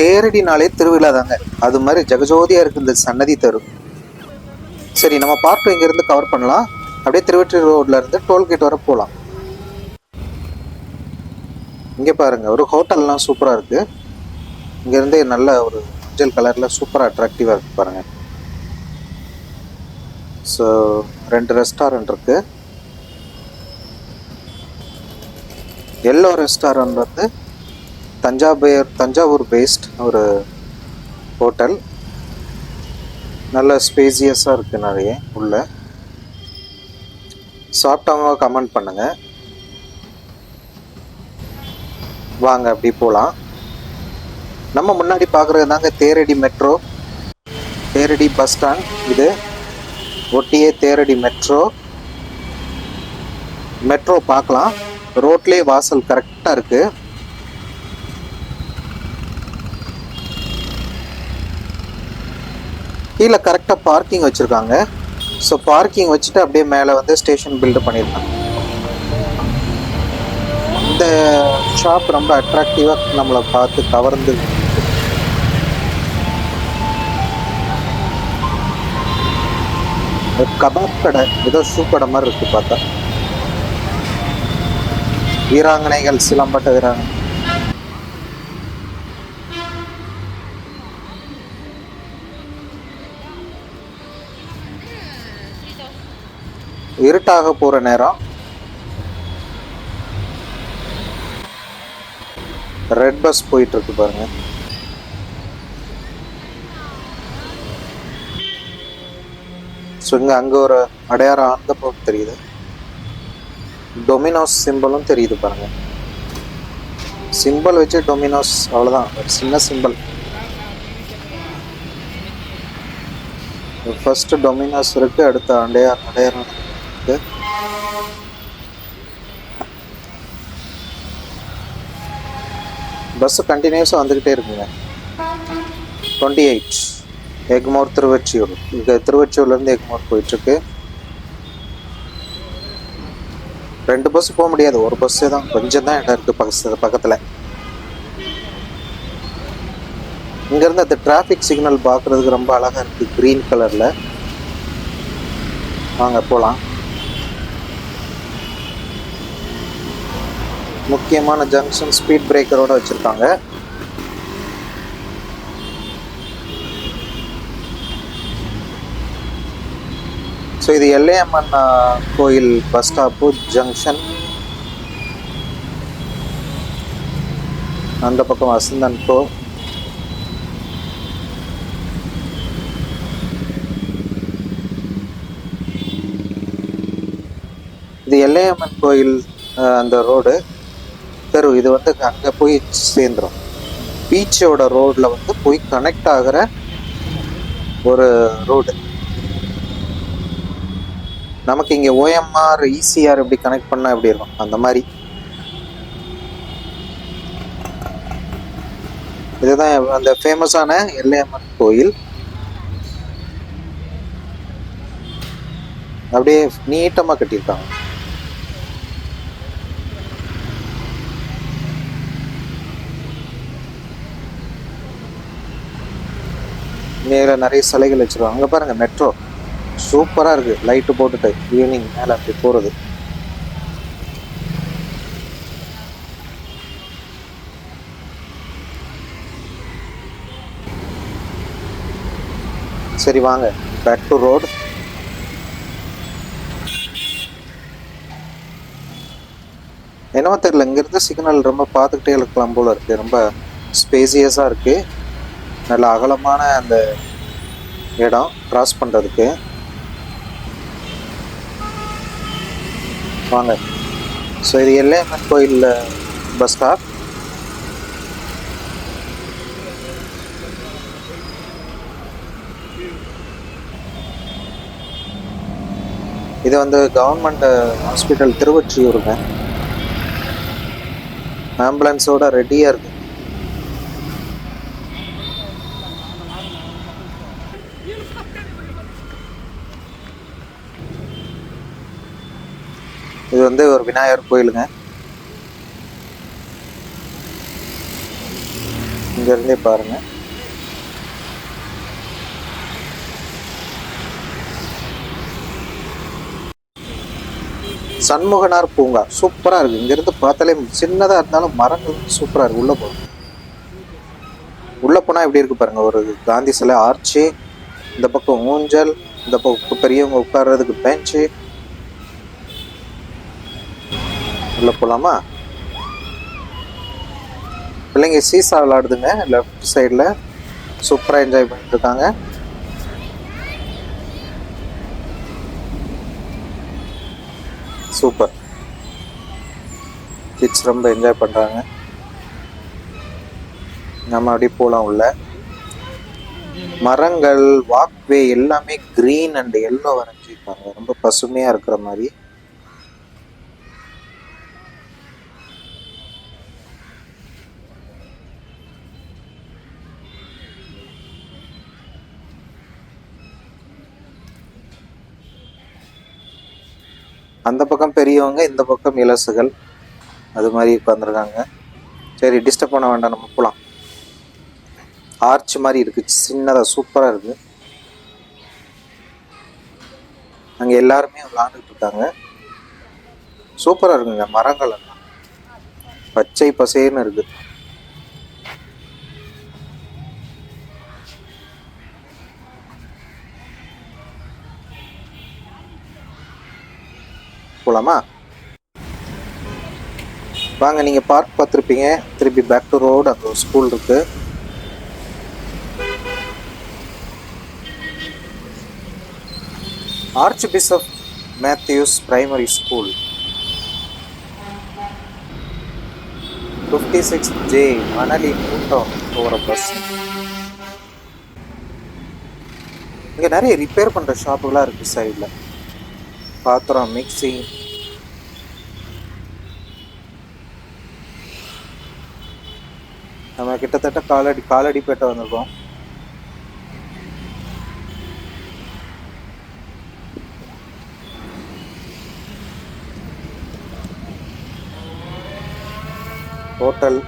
பேரடினாலே திருவிழா தாங்க அது மாதிரி ஜெகஜோதியா இருக்கு இந்த சன்னதி தெரு. சரி நம்ம பார்ட் இங்க இருந்து கவர் பண்ணலாம். அப்படியே திருவெற்றி ரோட்ல இருந்து டோல்கேட் வர போகலாம். இங்கே பாருங்க ஒரு ஹோட்டல்லாம் சூப்பராக இருக்கு. இங்கேருந்தே நல்ல ஒரு மஞ்சள் கலரில் சூப்பராக அட்ராக்டிவாக இருக்கு பாருங்க. ஸோ ரெண்டு ரெஸ்டாரண்ட் இருக்கு. எல்லோ ரெஸ்டாரண்ட் வந்து தஞ்சாவூர் தஞ்சாவூர் பேஸ்ட் ஒரு ஹோட்டல் நல்ல ஸ்பேசியஸாக இருக்குது நிறைய உள்ள. சாப்பிட்டவங்க கமெண்ட் பண்ணுங்க. வாங்க அப்படி போகலாம் நம்ம முன்னாடி பார்க்குறது தாங்க Theradi metro Theradi bus stand இது ஒட்டியே தேரடி மெட்ரோ மெட்ரோ பார்க்கலாம். ரோட்லேயே வாசல் கரெக்டாக இருக்குது கீழே கரெக்டாக பார்க்கிங் வச்சுருக்காங்க. ஸோ பார்க்கிங் வச்சுட்டு அப்படியே மேலே வந்து ஸ்டேஷன் பில்டு பண்ணியிருக்காங்க. இந்த ஷாப் ரொம்ப அட்ராக்டிவாக நம்மளை பார்த்து கவர்ந்து ஒரு கபாப் கடை ஏதோ ஷூ கடை மாதிரி இருக்கு பார்த்தா. வீராங்கனைகள் சிலம்பட்ட வீராங்கனை. இருட்டாக போற நேரம். ரெட் பஸ் போயிட்டு இருக்கு பாருங்க. ஸோ இங்க அங்க ஒரு அடையாளம் அந்த பக்கம் தெரியுது. டொமினோஸ் சிம்பிளும் தெரியுது பாருங்க. சிம்பிள் வச்சு டொமினோஸ் அவ்வளோதான் ஒரு சின்ன சிம்பிள் ஃபர்ஸ்ட் டொமினோஸ் இருக்கு அடுத்த அடையார் அடையாரம் இருக்கு பஸ் கண்டினியூஸாக வந்துக்கிட்டே இருக்குங்க. Twenty eight Egmore Thiruvottiyur. இங்கே திருவொற்றியூர்லேருந்து எக்மோர் போயிட்டுருக்கு. ரெண்டு பஸ் போக முடியாது. ஒரு பஸ்ஸே தான். கொஞ்சம் தான் இடம் இருக்குது பக்கத்து பக்கத்தில். இங்கேருந்து அந்த டிராஃபிக் சிக்னல் பார்க்குறதுக்கு ரொம்ப அழகாக இருக்குது க்ரீன் கலரில் வாங்க போகலாம் முக்கியமான ஜங்ஷன் ஸ்பீட் பிரேக்கரோட வச்சுருக்காங்க. ஸோ இது எல்லையம்மன் கோயில் பஸ் ஸ்டாப்பு ஜங்ஷன் அந்த பக்கம் வசந்தன் கோ. இது எல்லையம்மன் கோயில் அந்த ரோடு தெரு இது வந்து அங்கே போய் சேர்ந்துரும். பீச்சோட ரோடில் வந்து போய் கனெக்ட் ஆகிற ஒரு ரோடு நமக்கு இங்கே ஓஎம்ஆர் இசிஆர் இப்படி கனெக்ட் பண்ணால் எப்படி இருக்கும்? அந்த மாதிரி. இதுதான் அந்த ஃபேமஸான எல்லையம்மன் கோயில். அப்படியே நீட்டமாக கட்டியிருக்காங்க. மேலே நிறைய சிலைகள் வச்சுருவாங்க. அங்கே பாருங்க மெட்ரோ சூப்பராக இருக்கு. லைட்டு போட்டுட்டு ஈவினிங் மேலே அப்படி போகிறது சரி வாங்க. பேக் டு ரோடு என்னவோ தெரியல இங்கேருந்து சிக்னல் ரொம்ப பார்த்துக்கிட்டே இருக்கலாம் போல இருக்கு. ரொம்ப ஸ்பேசியஸாக இருக்கு. நல்ல அகலமான அந்த இடம் கிராஸ் பண்ணுறதுக்கு வாங்க. ஸோ இது எல்லையம்மன் கோயில் பஸ் ஸ்டாப் இது வந்து கவர்மெண்ட் ஹாஸ்பிட்டல் திருவொற்றியூருங்க. ஆம்புலன்ஸோட ரெடியாக இருக்கு இது வந்து ஒரு விநாயகர் கோயிலுங்க. இங்கேருந்தே பாருங்க. சண்முகனார் பூங்கா. சூப்பராக இருக்குது இங்கேருந்து பார்த்தாலே சின்னதாக இருந்தாலும் மரங்கள் சூப்பராக இருக்குது உள்ளே போகும் உள்ளே போனால் எப்படி இருக்கு பாருங்க. ஒரு காந்தி சிலை ஆர்ச்சி. இந்த பக்கம் ஊஞ்சல். இந்த பக்கம் பெரியவங்க உட்கார்றதுக்கு பெஞ்சு உள்ளே போகலாமா பிள்ளைங்க சீசா விளாடுதுங்க லெஃப்ட் சைடில் சூப்பராக என்ஜாய் பண்ணிட்டுருக்காங்க. சூப்பர் கிட்ஸ் ரொம்ப என்ஜாய் பண்ணுறாங்க நம்ம அப்படியே போகலாம் உள்ள. மரங்கள் வாக்வே எல்லாமே க்ரீன் அண்ட் எல்லோ வரைஞ்சிருக்காங்க. ரொம்ப பசுமையாக இருக்கிற மாதிரி. அந்த பக்கம் பெரியவங்க இந்த பக்கம் இலசுகள் அது மாதிரி உட்காந்துருக்காங்க சரி டிஸ்டர்ப் பண்ண வேண்டாம் நம்ம போகலாம் ஆர்ச் மாதிரி இருக்குது சின்னதாக சூப்பராக இருக்குது அங்கே எல்லாருமே விளாண்டுட்டு இருக்காங்க. சூப்பராக இருக்குங்க மரங்கள் எல்லாம். பச்சை பசேன்னு இருக்குது போகலாமா வாங்க நீங்கள் பார்க் பார்த்துருப்பீங்க. திருப்பி பேக் டு ரோடு அந்த ஒரு ஸ்கூல் இருக்கு. Archbishop Mathews primary school fifty six J Manali கூட்டம் போகிற பஸ் இங்கே நிறைய ரிப்பேர் பண்ணுற ஷாப்புகளாக இருக்குது சைடில் பாத்திரம் மிக்சி நம்ம கிட்டத்தட்ட காலடி காலடிப்பேட்டை வந்திருக்கோம். ஹோட்டல்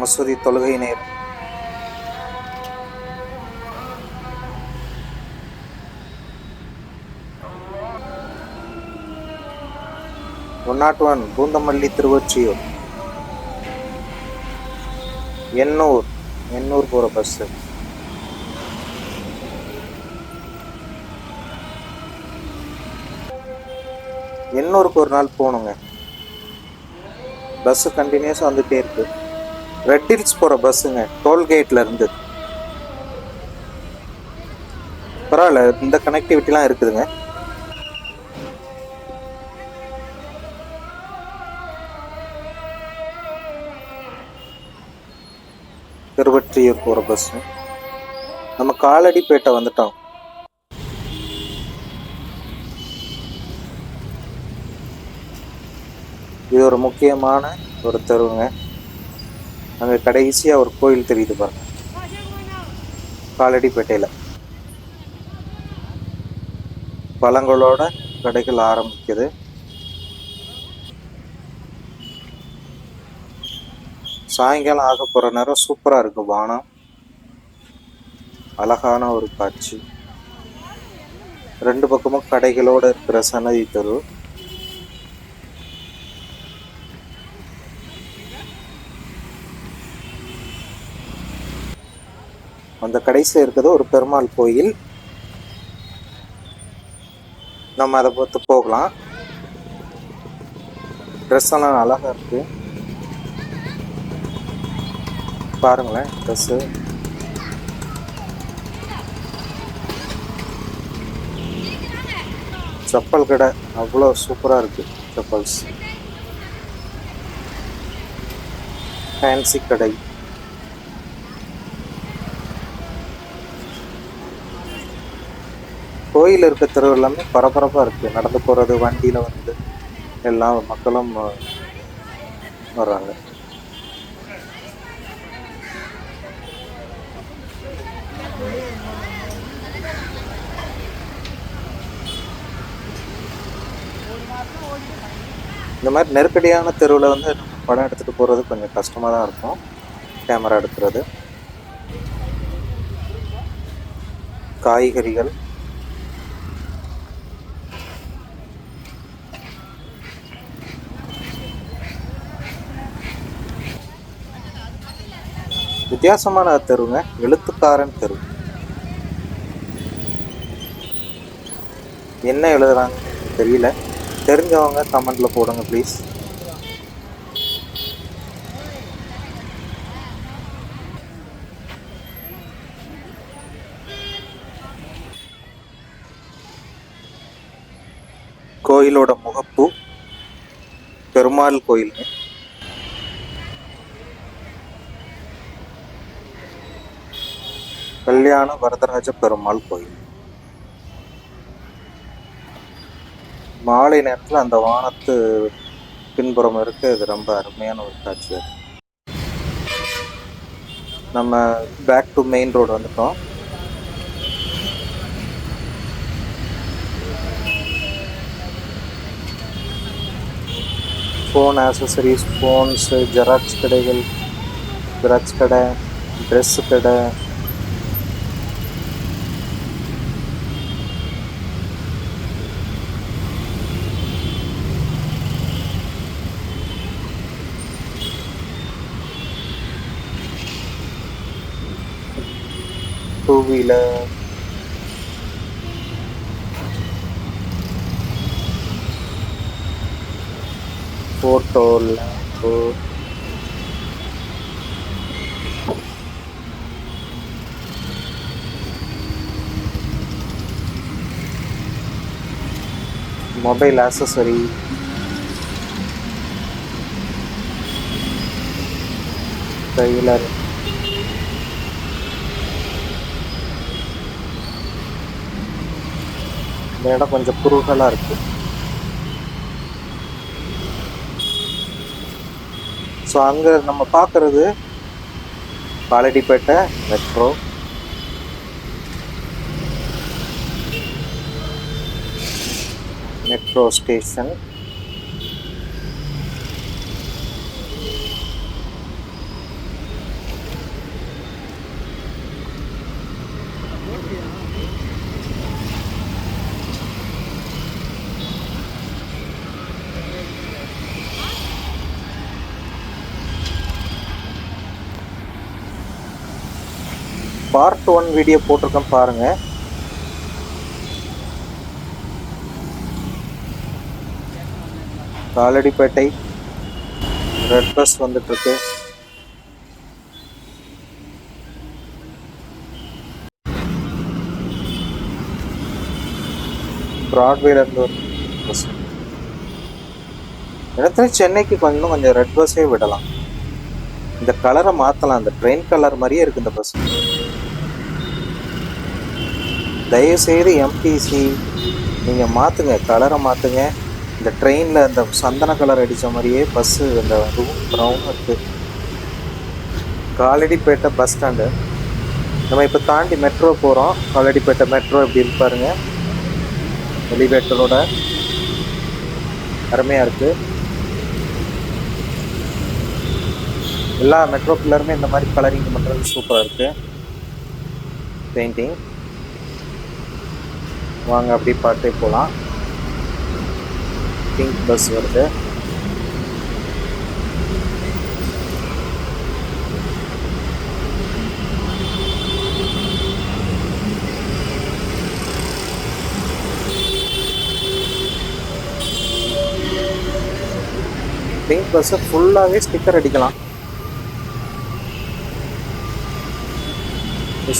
மசூதி தொழுகை நேரம். One nought one Poonamallee Thiruvottiyur. Ennore Ennore போகிற பஸ்ஸு எண்ணூருக்கு ஒரு நாள் போகணுங்க பஸ்ஸு கண்டினியூஸாக வந்துகிட்டே இருக்கு. ரெட் ஹில்ஸ் போகிற பஸ்ஸுங்க டோல்கேட்டில் இருந்து. பரவாயில்ல இந்த கனெக்டிவிட்டிலாம் இருக்குதுங்க. திருவற்றியூர் போகிற பஸ்ஸு நம்ம காலடிப்பேட்டை வந்துட்டோம். இது ஒரு முக்கியமான ஒரு தெருவுங்க. அங்கே கடைசியாக ஒரு கோயில் தெரியுது பாருங்க. காலடிப்பேட்டையில் பழங்களோட கடைகள் ஆரம்பிக்குது. சாயங்காலம் ஆக போகிற நேரம் சூப்பராக இருக்கும் வானம். அழகான ஒரு காட்சி. ரெண்டு பக்கமும் கடைகளோட இருக்கிற சன்னதி தெரு. அந்த கடைசியில் இருக்கிறது ஒரு பெருமாள் கோயில். நம்ம அதை பார்த்து போகலாம். ட்ரெஸ் எல்லாம் அழகாக இருக்குது பாருங்களேன் ட்ரெஸ்ஸு செப்பல் கடை அவ்வளோ சூப்பராக இருக்குது செப்பல்ஸ். ஃபேன்சி கடை. கோயில் இருக்க தெரு எல்லாமே பரபரப்பாக இருக்குது நடந்து போகிறது வண்டியில் வந்து எல்லா மக்களும் வர்றாங்க. இந்த மாதிரி நெருக்கடியான தெருவில் வந்து படம் எடுத்துகிட்டு போகிறது கொஞ்சம் கஷ்டமாக தான் இருக்கும். கேமரா எடுக்கிறது. காய்கறிகள். வித்தியாசமான தெருங்க. எழுத்துக்காரன் தெரு. என்ன எழுதுறாங்க தெரியல. தெரிஞ்சவங்க கமெண்ட்ல போடுங்க ப்ளீஸ் கோயிலோட முகப்பு பெருமாள் கோயிலுங்க கல்யாண வரதராஜ பெருமாள் கோயில். மாலை நேரத்தில் அந்த வானத்து பின்புறம் இருக்கு. இது ரொம்ப அருமையான ஒரு காட்சி நம்ம பேக் டு மெயின் ரோடு வந்துட்டோம். ஃபோன் ஆக்சசரிஸ் ஃபோன்ஸு ஜெராக்ஸ் கடைகள் ஜெராக்ஸ் கடை ட்ரெஸ்ஸு கடை vì là photo là photo mobile ah, accessory trailer. இந்த இடம் கொஞ்சம் குறுகலாக இருக்கு. ஸோ அங்கே நம்ம பார்க்குறது Paladipettai metro metro station part one video போட்டிருக்கேன் பாருங்க. காலடிப்பேட்டை ரெட் பஸ் வந்துட்டுருக்கு. இருக்கு ஒரு பஸ் இடத்துல சென்னைக்கு கொஞ்சம் கொஞ்சம் ரெட் பஸ்ஸே விடலாம். இந்த கலரை மாற்றலாம் அந்த ட்ரெயின் கலர் மாதிரியே இருக்குது இந்த பஸ் தயவுசெய்து எம்டிசி நீங்கள் மாற்றுங்க கலரை மாற்றுங்க இந்த ட்ரெயினில் இந்த சந்தன கலர் அடித்த மாதிரியே பஸ்ஸு இந்த ரூம் ப்ரௌன் இருக்குது காலடிப்பேட்டை பஸ் ஸ்டாண்டு நம்ம இப்போ தாண்டி மெட்ரோ போகிறோம் காலடிப்பேட்டை மெட்ரோ எப்படி இருப்பாருங்க எலிவேட்டரோட அருமையாக இருக்குது எல்லா மெட்ரோ பில்லருமே இந்த மாதிரி கலரிங் பண்ணுறது சூப்பராக இருக்குது பெயிண்டிங் வாங்க அப்படியே பாட்டே போகலாம் பிங்க் பஸ் வருது. பிங்க் பஸ்ஸை ஃபுல்லாகவே ஸ்டிக்கர் அடிக்கலாம்.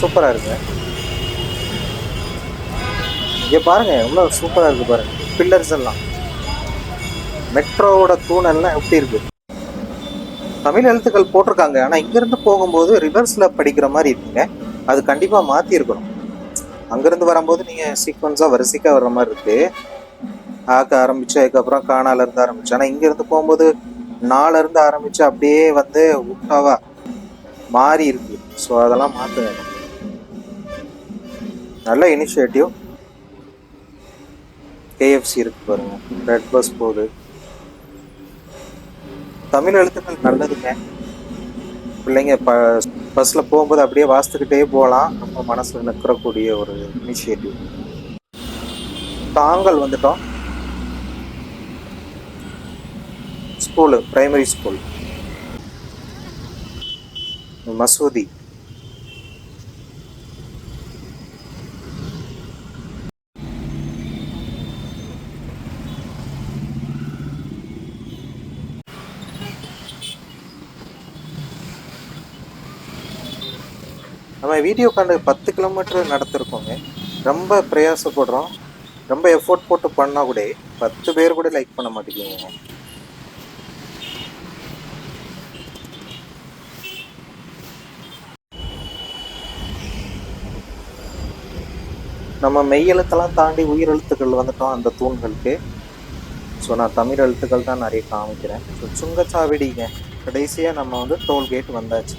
சூப்பராக இருக்குது இங்கே பாருங்க எவ்வளோ சூப்பராக இருக்குது பாருங்கள் பில்லர்ஸ் எல்லாம். மெட்ரோவோட தூணெல்லாம் எப்படி இருக்குது தமிழ் எழுத்துக்கள் போட்டிருக்காங்க. ஆனால் இங்கேருந்து போகும்போது ரிவர்ஸில் படிக்கிற மாதிரி இருக்குங்க. அது கண்டிப்பாக மாற்றிருக்கணும் அங்கேருந்து வரும்போது நீங்கள் சீக்வன்ஸாக வரிசைக்காக வர்ற மாதிரி இருக்குது ஆக்க ஆரம்பிச்சு அதுக்கப்புறம் காணால இருந்து ஆரம்பிச்சு. ஆனால் இங்கேருந்து போகும்போது நால ஆரம்பித்து அப்படியே வந்து உட்டாவாக மாறி இருக்கு. ஸோ அதெல்லாம் மாற்றுங்க நல்ல இனிஷியேட்டிவ் கேஎஃப்சி இருக்கு பாருங்க. ரெட் பஸ் போகுது. தமிழ் எழுத்துக்கள் நல்லதுங்க. பிள்ளைங்க ப பஸ்ஸில் போகும்போது அப்படியே வாசித்துக்கிட்டே போகலாம். நம்ம மனசில் நிற்கக்கூடிய ஒரு இனிஷியேட்டிவ் தாங்கள் வந்துட்டோம். ஸ்கூலு ப்ரைமரி ஸ்கூல் மசூதி. நம்ம வீடியோ காண்டு பத்து கிலோமீட்டர் நடத்திருக்கோங்க. ரொம்ப பிரயாசப்படுறோம். ரொம்ப எஃபோர்ட் போட்டு பண்ணால் கூட பத்து பேர் கூட லைக் பண்ண மாட்டேங்குங்க நம்ம மெய் எழுத்தெல்லாம் தாண்டி உயிர் எழுத்துக்கள் வந்துட்டோம் அந்த தூண்களுக்கு. ஸோ நான் தமிழ் எழுத்துக்கள் தான் நிறைய காமிக்கிறேன். ஸோ சுங்கச்சாவடிங்க. கடைசியாக நம்ம வந்து டோல்கேட் வந்தாச்சு.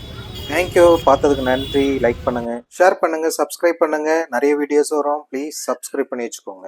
தேங்க்யூ பார்த்ததுக்கு நன்றி. லைக் பண்ணுங்கள் ஷேர் பண்ணுங்கள் சப்ஸ்கிரைப் பண்ணுங்கள் நிறைய வீடியோஸ் வரும். ப்ளீஸ் சப்ஸ்கிரைப் பண்ணி வச்சுக்கோங்க.